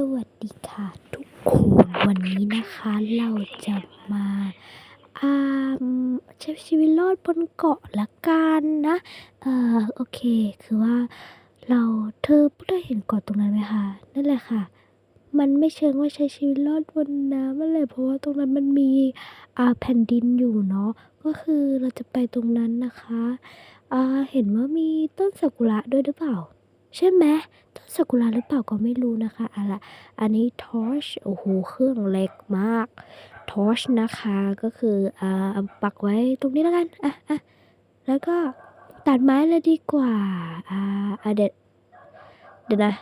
สวัสดีค่ะทุกคนวันนี้นะคะเราจะมาอ่าใช้ชีวิตรอดบนเกาะละกันนะเอ่อโอเคคือว่าเราเธอได้เห็นเกาะตรงนั้นไหมคะนั่นแหละค่ะ มันไม่เชิงว่าใช้ชีวิตรอดบนน้ำนั่นแหละเพราะว่าตรงนั้นมันมีอ่าแผ่นดินอยู่เนาะก็คือเราจะไปตรงนั้นนะคะอ่าเห็นว่ามีต้นซากุระด้วยหรือเปล่า ใช่ไหมต้นซากุระหรือเปล่าก็ไม่รู้นะคะอะละอันนี้ทอชโอ้โหเครื่องเล็กมากทอชนะคะก็คืออ่าปักไว้ตรงนี้แล้วกันอะอะแล้วก็ตัดไม้เลยดีกว่าอ่าอะเด็ดเดี๋ยวนะ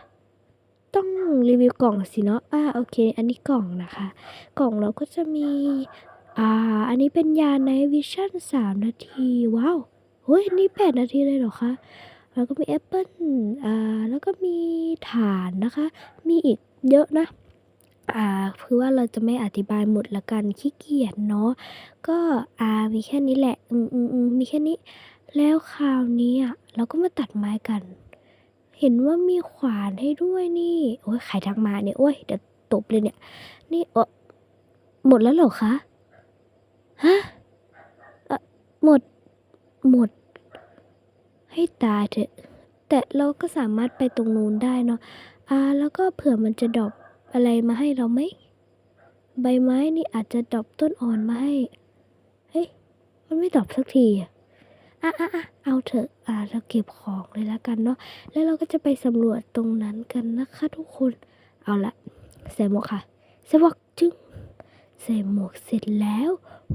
ต้องรีวิวกล่องสิเนาะอ่าโอเค อันนี้กล่องนะคะ กล่องเราก็จะมีอ่า อันนี้เป็นยาในวิชั่นสามนาที ว้าวเฮ้ยนี่แปดนาทีเลยเหรอคะ แล้วก็มีแอปเปิลอ่าแล้วก็มีถ่านนะคะ มีอีกเยอะนะอ่าคือว่าเราจะไม่อธิบายหมดละกันขี้เกียจเนาะก็อ่ามีแค่นี้แหละอืมอืมอืมมีแค่นี้ แล้วคราวนี้อะเราก็มาตัดไม้กัน เห็นว่ามีขวานให้ด้วยนี่โอ้ยใครทักมาเนี่ยโอ้ยเดี๋ยวตบเลยเนี่ย นี่เออหมดแล้วเหรอคะฮะหมด หมด ให้ตายเถอะ แต่เราก็สามารถไปตรงนู้นได้เนาะอ่าแล้วก็เผื่อมันจะดรอปอะไรมาให้เราไหมใบไม้นี่อาจจะดรอปต้นอ่อนมาให้เฮ้ยมันไม่ดรอปสักทีอะอะอะอะเอาเถอะอ่าเราเก็บของเลยแล้วกันเนาะแล้วเราก็จะไปสำรวจตรงนั้นกันนะคะทุกคนเอาละใส่หมวกค่ะใส่หมวกจึงใส่หมวกเสร็จแล้ว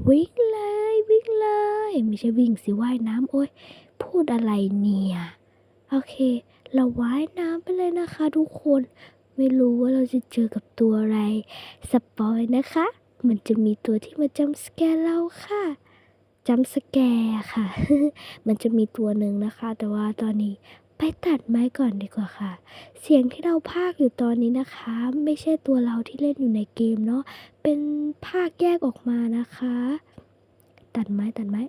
วิ่งเลยวิ่งเลย ไม่ใช่วิ่งสิว่ายน้ำโอ้ย พูดอะไรเนี่ย โอเค เราว่ายน้ำไปเลยนะคะทุกคน ไม่รู้ว่าเราจะเจอกับตัวอะไร สปอยนะคะ มันจะมีตัวที่มาจำสแกร์เราค่ะจำสแกร์ค่ะ มันจะมีตัวหนึ่งนะคะ แต่ว่าตอนนี้ไปตัดไม้ก่อนดีกว่าค่ะ เสียงที่เราพากอยู่ตอนนี้นะคะ ไม่ใช่ตัวเราที่เล่นอยู่ในเกมเนาะ เป็นภาคแยกออกมานะคะ ตัดไม้ตัดไม้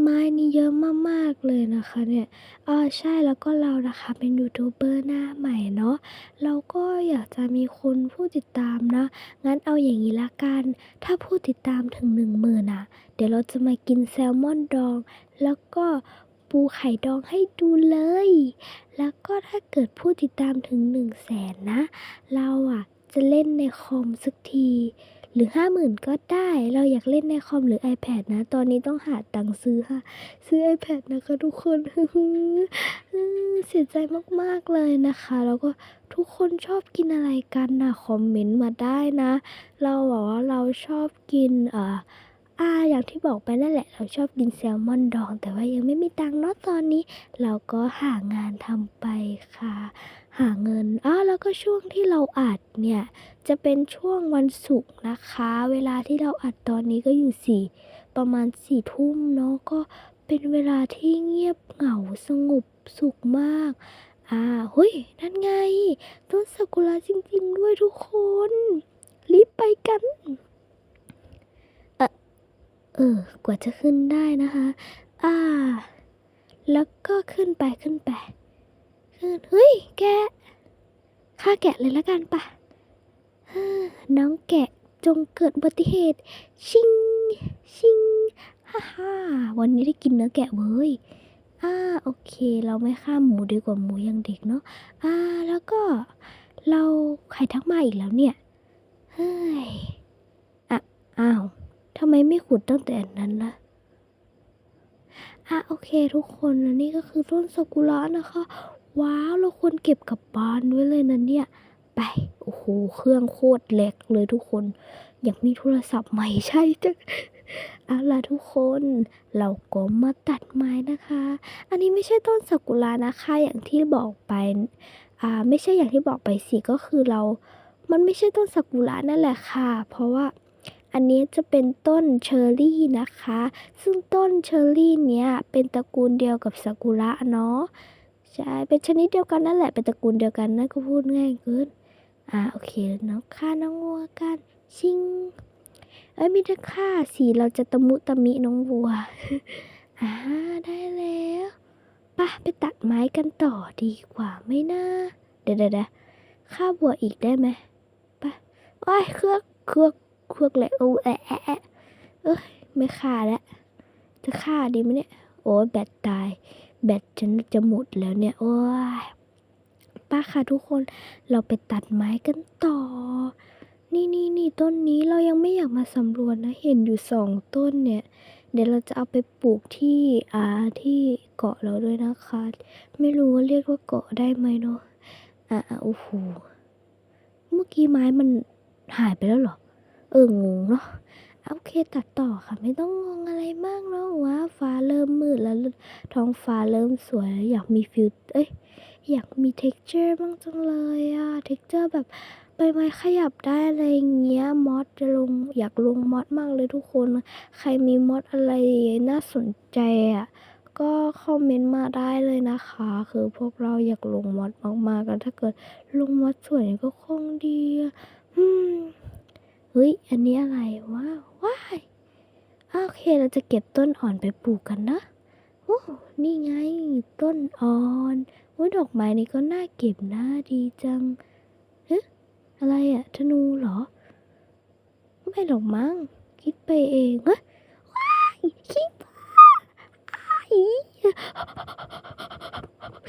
ไม้นี่เยอะมากๆเลยนะคะเนี่ยอ่าใช่แล้วก็เรานะคะเป็นยูทูบเบอร์หน้าใหม่เนาะเราก็อยากจะมีคนผู้ติดตามนะ งั้นเอาอย่างนี้ละกัน ถ้าผู้ติดตามถึงหนึ่งหมื่นอะ เดี๋ยวเราจะมากินแซลมอนดอง แล้วก็ปูไข่ดองให้ดูเลย แล้วก็ถ้าเกิดผู้ติดตามถึงหนึ่งแสนนะ เราอะจะเล่นในคอมสักที หรือห้าหมื่นก็ได้ เราอยากเล่นในคอมหรือ iPad นะ ตอนนี้ต้องหาตังค์ซื้อค่ะ ซื้อ iPad นะคะทุกคนเสียใจมากๆเลยนะคะ แล้วก็ทุกคนชอบกินอะไรกันนะคอมเมนต์มาได้นะ เราบอกว่าเราชอบกินเอ่ออ่าอย่างที่บอกไปนั่นแหละเราชอบกินแซลมอนดอง แต่ว่ายังไม่มีตังค์เนาะตอนนี้ เราก็หางานทำไปค่ะ หาเงินอ้าแล้วก็ช่วงที่เราอัดเนี่ยจะเป็นช่วงวันศุกร์นะคะ เวลาที่เราอัดตอนนี้ก็อยู่สี่ประมาณสี่ทุ่มเนาะก็เป็นเวลาที่เงียบเหงาสงบสุขมาก อ่าเฮ้ยนั่นไง ต้นซากุระจริงๆด้วยทุกคน รีบไปกันเออเออกว่าจะขึ้นได้นะคะ อ่า แล้วก็ขึ้นไปขึ้นไป ขึ้นเฮ้ยแกะฆ่าแกะเลยละกันปะฮ่าน้องแกะจงเกิดอุบัติเหตุ ชิง ชิง ฮ่าฮ่าวันนี้ได้กินเนื้อแกะเว้ยอ่าโอเค เราไม่ฆ่าหมูดีกว่าหมูยังเด็กเนาะอ่าแล้วก็เราใครทักมาอีกแล้วเนี่ย เฮ้ยอะอ้าวทำไมไม่ขุดตั้งแต่นั้นล่ะอะโอเคทุกคนนี่ก็คือต้นซากุระนะคะ ว้าวเราควรเก็บกลับบ้านไว้เลยนะเนี่ย ไป โอ้โห เครื่องโคตรแหลกเลยทุกคน อยากมีโทรศัพท์ใหม่ใช่จังเอาล่ะทุกคน เราก็มาตัดไม้นะคะ อันนี้ไม่ใช่ต้นซากุระนะคะอย่างที่บอกไป อ่า ไม่ใช่อย่างที่บอกไปสิก็คือเรา มันไม่ใช่ต้นซากุระนั่นแหละค่ะ เพราะว่าอันนี้จะเป็นต้นเชอร์รี่นะคะ ซึ่งต้นเชอร์รี่เนี้ยเป็นตระกูลเดียวกับซากุระเนาะ ใช่เป็นชนิดเดียวกันนั่นแหละเป็นตระกูลเดียวกันนั่นก็พูดง่ายเกินอ่าโอเคน้องฆ่าน้องวัวกันชิงเอ้ยไมีได้ฆ่าสีเราจะตะมุตะมิน้องวัวอ่าได้แล้วไป่ะไปตัดไม้กันต่อดีกว่าไหมนะเดี๋ยวเดี๋ยวเดี๋ยวฆ่าบัวอีกได้ไหมไปโอ้ยเครือกเครือกเครือกเลยโอ้แอะแอะแอะเอ้ยไม่ฆ่าแล้วจะฆ่าดีไหมเนี่ยโอ้ยแบตตาย แบตฉันจะหมดแล้วเนี่ย โอ้ยป้าค่ะทุกคนเราไปตัดไม้กันต่อ นี่นี่นี่ต้นนี้เรายังไม่อยากมาสำรวจนะเห็นอยู่สองต้นเนี่ย เดี๋ยวเราจะเอาไปปลูกที่อ่าที่เกาะเราด้วยนะคะ ไม่รู้ว่าเรียกว่าเกาะได้ไหมเนาะอ่าโอ้โหเมื่อกี้ไม้มันหายไปแล้วเหรอ เอองงเนาะ โอเคตัดต่อค่ะ ไม่ต้องงงอะไรมากเนาะว่าฟ้าเริ่มมืดแล้วท้องฟ้าเริ่มสวยแล้วอยากมีฟิลเอ้ยอยากมี texture บ้างจังเลยอะ texture แบบใบไม้ขยับได้อะไรเงี้ยมอสจะลงอยากลงมอสมากเลยทุกคน ใครมีมอสอะไรน่าสนใจอะก็คอมเมนต์มาได้เลยนะคะ คือพวกเราอยากลงมอสมากๆกันถ้าเกิดลงมอสสวยก็คงดีอืมเฮ้ย อันนี้อะไรว้าว ว้ายโอเคเราจะเก็บต้นอ่อนไปปลูกกันนะโอ้นี่ไง ต้นอ่อนโอ้ยดอกไม้นี่ก็น่าเก็บนะดีจังเอ๊ะอะไรอะธนูเหรอ ไม่หรอกมั้ง คิดไปเองเฮ้ยว้ายคิดอ้าย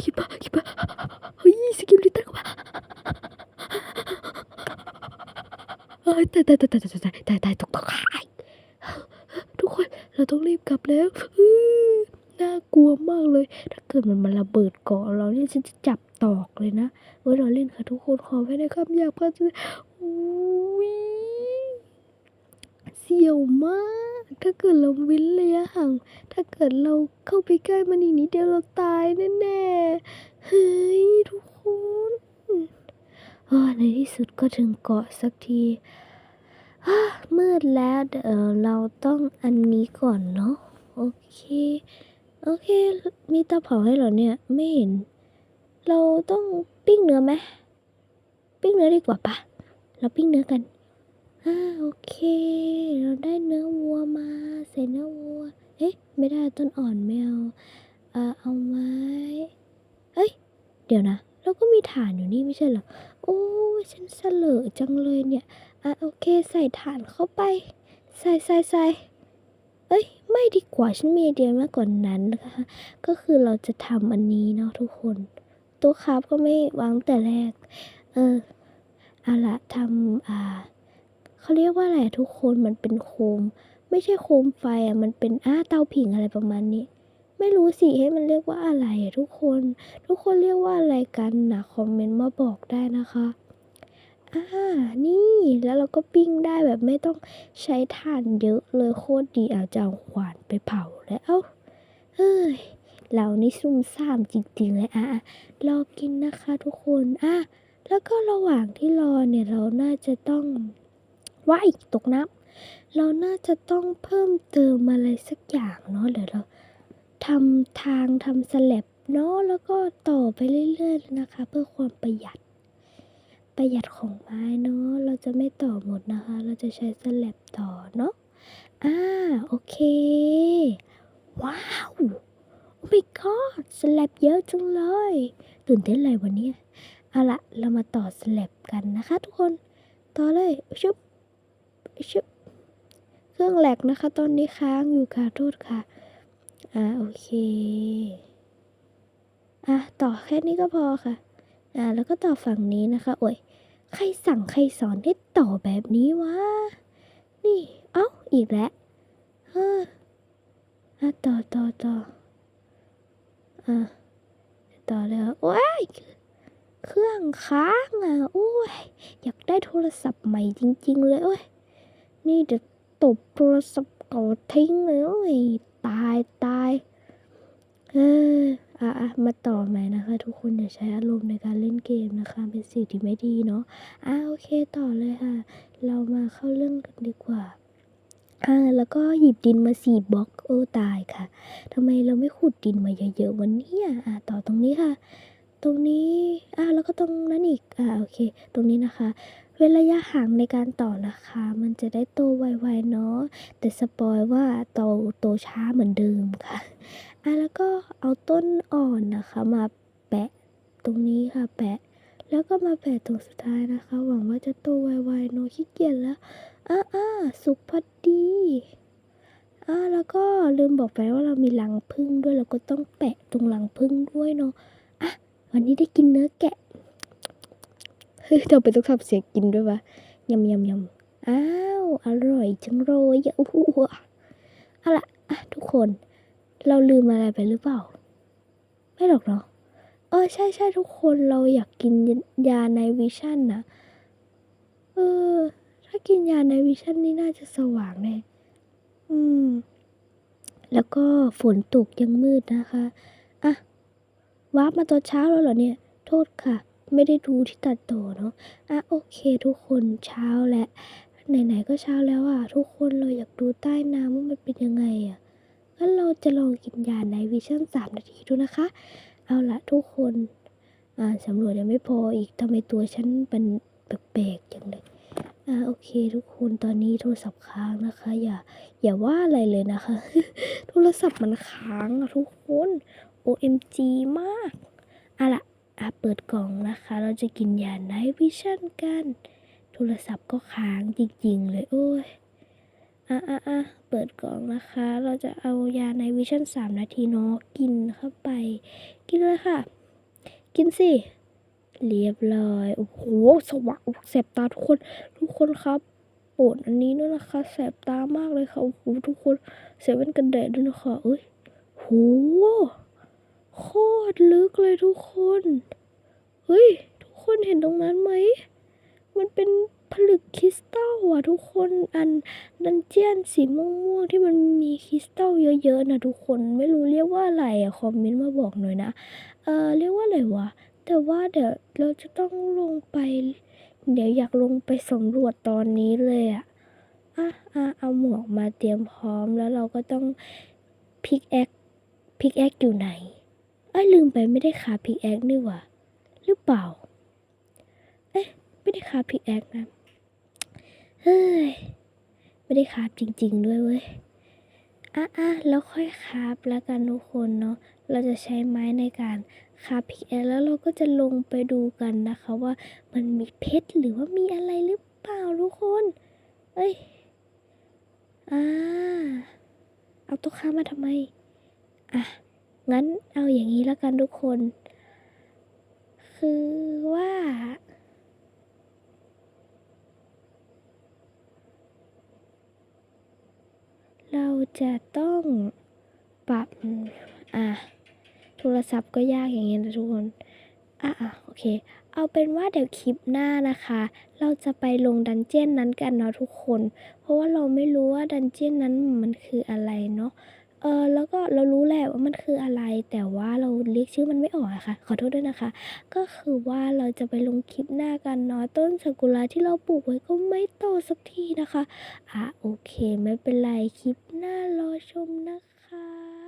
คิดปะคิดปะเฮ้ยสกิลลิตเตอร์เข้ามา ยตายตายตายตายตายตายตายตกตกทุกคนเราต้องรีบกลับแล้วน่ากลัวมากเลย ถ้าเกิดมันมัระเบิดเกาะเราเนี่ยฉันจะจับตอกเลยนะเออเราเล่นค่ะทุกคนขอให้นะครับอยากพลาดวิเสียวมาก ถ้าเกิดเราวินระยะห่าง ถ้าเกิดเราเข้าไปใกล้มันอีกนิดเดียวเราตายแน่ๆ เฮ้ยทุกคน ในที่สุดก็ถึงเกาะสักทีอ้ามืดแล้วเดี๋ยวเราต้องอันนี้ก่อนเนาะโอเค โอเค มีเตาเผาให้เหรอเนี่ย ไม่เห็น เราต้องปิ้งเนื้อไหมปิ้งเนื้อดีกว่าปะเราปิ้งเนื้อกันอ่าโอเค เราได้เนื้อวัวมาใส่เนื้อวัวเอ๊ะไม่ได้ต้นอ่อนไม่เอาเอ่อเอาไม้เอ้ยเดี๋ยวนะ เราก็มีถ่านอยู่นี่ไม่ใช่เหรอ อ้ฉันเสลอจังเลยเนี่ย อะโอเคใส่ถ่านเข้าไป ใส่ใส่ใส่เอ้ย ไม่ดีกว่าฉันมีไอเดียมากกว่านนั้นนะคะ ก็คือเราจะทำอันนี้เนาะทุกคน ตัวคราฟก็ไม่วางแต่แรก เออเอาละทำอ่าเขาเรียกว่าอะไรทุกคนมันเป็นโคม ไม่ใช่โคมไฟอะมันเป็นอ้าเตาผิงอะไรประมาณนี้ ไม่รู้สิให้มันเรียกว่าอะไรทุกคน ทุกคนเรียกว่าอะไรกันนะคอมเมนต์มาบอกได้นะคะอ่านี่แล้วเราก็ปิ้งได้แบบไม่ต้องใช้ถ่านเยอะเลยโคตรดีเอาจะเอาขวานไปเผาแล้วเฮ้ยเรานี่ซุ่มซ่ามจริงๆเลยอะอะรอกินนะคะทุกคนอะแล้วก็ระหว่างที่รอเนี่ยเราน่าจะต้องว่ายตกน้ำเราน่าจะต้องเพิ่มเติมอะไรสักอย่างเนาะเดี๋ยวเรา ทำทางทำสลับเนาะแล้วก็ต่อไปเรื่อยๆนะคะ เพื่อความประหยัด ประหยัดของไม้เนาะเราจะไม่ต่อหมดนะคะ เราจะใช้สลับต่อเนาะอ่าโอเค ว้าวโอ้ my god สแลบเยอะจังเลย ตื่นเต้นอะไรวันนี้เอาละเรามาต่อสแลบกันนะคะ ทุกคนต่อเลยชุบชุบเครื่องแหลกนะคะ ตอนนี้ค้างอยู่ค่ะโทษค่ะ อ่าโอเค อะต่อแค่นี้ก็พอค่ะ อ่าแล้วก็ต่อฝั่งนี้นะคะโอ้ยใครสั่งใครสอนให้ต่อแบบนี้วะ นี่ เอ้า อีกแล้วเอออะต่อต่อต่ออะต่อเลยโอ้ยเครื่องค้างอะโอ้ย อยากได้โทรศัพท์ใหม่จริง ๆ เลยโอ้ย นี่จะตบโทรศัพท์เก่าทิ้งเลยโอ้ย ตายตายเอออะอะมาต่อใหม่นะคะ ทุกคนอย่าใช้อารมณ์ในการเล่นเกมนะคะ เป็นสิ่งที่ไม่ดีเนาะอะโอเคต่อเลยค่ะ เรามาเข้าเรื่องกันดีกว่าอ่าแล้วก็หยิบดินมาสี่บล็อกโอ้ตายค่ะทำไมเราไม่ขุดดินมาเยอะๆวันนี้อะอะต่อตรงนี้ค่ะ ตรงนี้อ่าแล้วก็ตรงนั้นอีกอ่าโอเค ตรงนี้นะคะ เว้นระยะห่างในการต่อนะคะ มันจะได้โตไวๆเนาะ แต่สปอยว่าโตโตช้าเหมือนเดิมค่ะ อะแล้วก็เอาต้นอ่อนนะคะมาแปะตรงนี้ค่ะแปะ แล้วก็มาแปะตรงสุดท้ายนะคะ หวังว่าจะโตไวๆเนอะขี้เกียจแล้วอ่าอ่าสุกพอดีอ่าแล้วก็ลืมบอกไปว่าเรามีรังผึ้งด้วยเราก็ต้องแปะตรงรังผึ้งด้วยเนาะอะวันนี้ได้กินเนื้อแกะ ฮ้ยเราไปต้องทำเสียงกินด้วยวะยำยำยำอ้าว อร่อยจังเลยอู้หูเอาล่ะอะทุกคน เราลืมอะไรไปหรือเปล่า ไม่หรอกเนาะเออใช่ใช่ทุกคนเราอยากกินยาในวิชั่นนะเออ ถ้ากินยาในวิชั่นนี่น่าจะสว่างแน่อืม แล้วก็ฝนตกยังมืดนะคะ อะวาร์ปมาตอนเช้าแล้วเหรอเนี่ย โทษค่ะ ไม่ได้ดูที่ตัดต่อเนาะอะโอเคทุกคนเช้าแหล้วไหนๆก็เช้าแล้วอะทุกคนเราอยากดูใต้น้ำว่ามันเป็นยังไงอะงั้นเราจะลองกินยาในวิชั่นสามนาทีดูนะคะ เอาละทุกคนอ่าสำรวจยังไม่พออีกทำไมตัวฉันเป็นแปลกๆอย่างเลยอ่าโอเค ทุกคนตอนนี้โทรศัพท์ค้างนะคะ อย่าอย่าว่าอะไรเลยนะคะ โทรศัพท์มันค้างอะทุกคน OMG มากเอาละ อะเปิดกล่องนะคะ เราจะกินยาไนวิชั่นกัน โทรศัพท์ก็ค้างจริงๆเลยโอ้ยอะอะอะเปิดกล่องนะคะ เราจะเอายาในวิชั่นสามนาทีเนาะกินเข้าไป กินเลยค่ะ กินสิเรียบร้อยโอ้โหสว่างแสบตาทุกคนทุกคนครับโปรดอันนี้ด้วยนะคะแสบตามากเลยค่ะโอ้โหทุกคนเซเว่นกันแดดด้วยนะคะเอ้ยโห โคตรลึกเลยทุกคน เฮ้ย ทุกคนเห็นตรงนั้นไหม มันเป็นผลึกคริสตัลอะทุกคนอันดันเจียนสีม่วงๆที่มันมีคริสตัลเยอะๆนะทุกคนไม่รู้เรียกว่าอะไรอะคอมเมนต์มาบอกหน่อยนะ เออเรียกว่าอะไรวะ แต่ว่าเดี๋ยวเราจะต้องลงไป เดี๋ยวอยากลงไปสำรวจตอนนี้เลยอะอะอะเอาหมวกมาเตรียมพร้อมแล้วเราก็ต้องพิกแอคพิกแอคอยู่ไหน อ้ลืมไปไม่ได้คาพิกแอคนี่หว่าหรือเปล่า เอ๊ะไม่ได้คาพิกแอคนะเฮ้ยไม่ได้คาบจริง ๆ ด้วยเว้ย อะอะแล้วค่อยคาบแล้วกันทุกคนเนาะ เราจะใช้ไม้ในการคาบพิกแอคแล้วเราก็จะลงไปดูกันนะคะว่ามันมีเพชรหรือว่ามีอะไรหรือเปล่าทุกคน เอ้ย อ่า เอาตัวค้ามาทำไม อะ งั้นเอาอย่างนี้แล้วกันทุกคน คือว่า เราจะต้องปรับ อะ โทรศัพท์ก็ยากอย่างเงี้ยนะทุกคนอะอะโอเค เอาเป็นว่าเดี๋ยวคลิปหน้านะคะ เราจะไปลงดันเจี้ยนนั้นกันเนาะทุกคน เพราะว่าเราไม่รู้ว่าดันเจี้ยนนั้นมันคืออะไรเนาะ เออแล้วก็เรารู้แหละว่ามันคืออะไร แต่ว่าเราเรียกชื่อมันไม่ออกอะค่ะ ขอโทษด้วยนะคะ ก็คือว่าเราจะไปลงคลิปหน้ากันเนาะต้นซากุระที่เราปลูกไว้ก็ไม่โตสักทีนะคะ อะโอเค ไม่เป็นไรคลิปหน้ารอชมนะคะ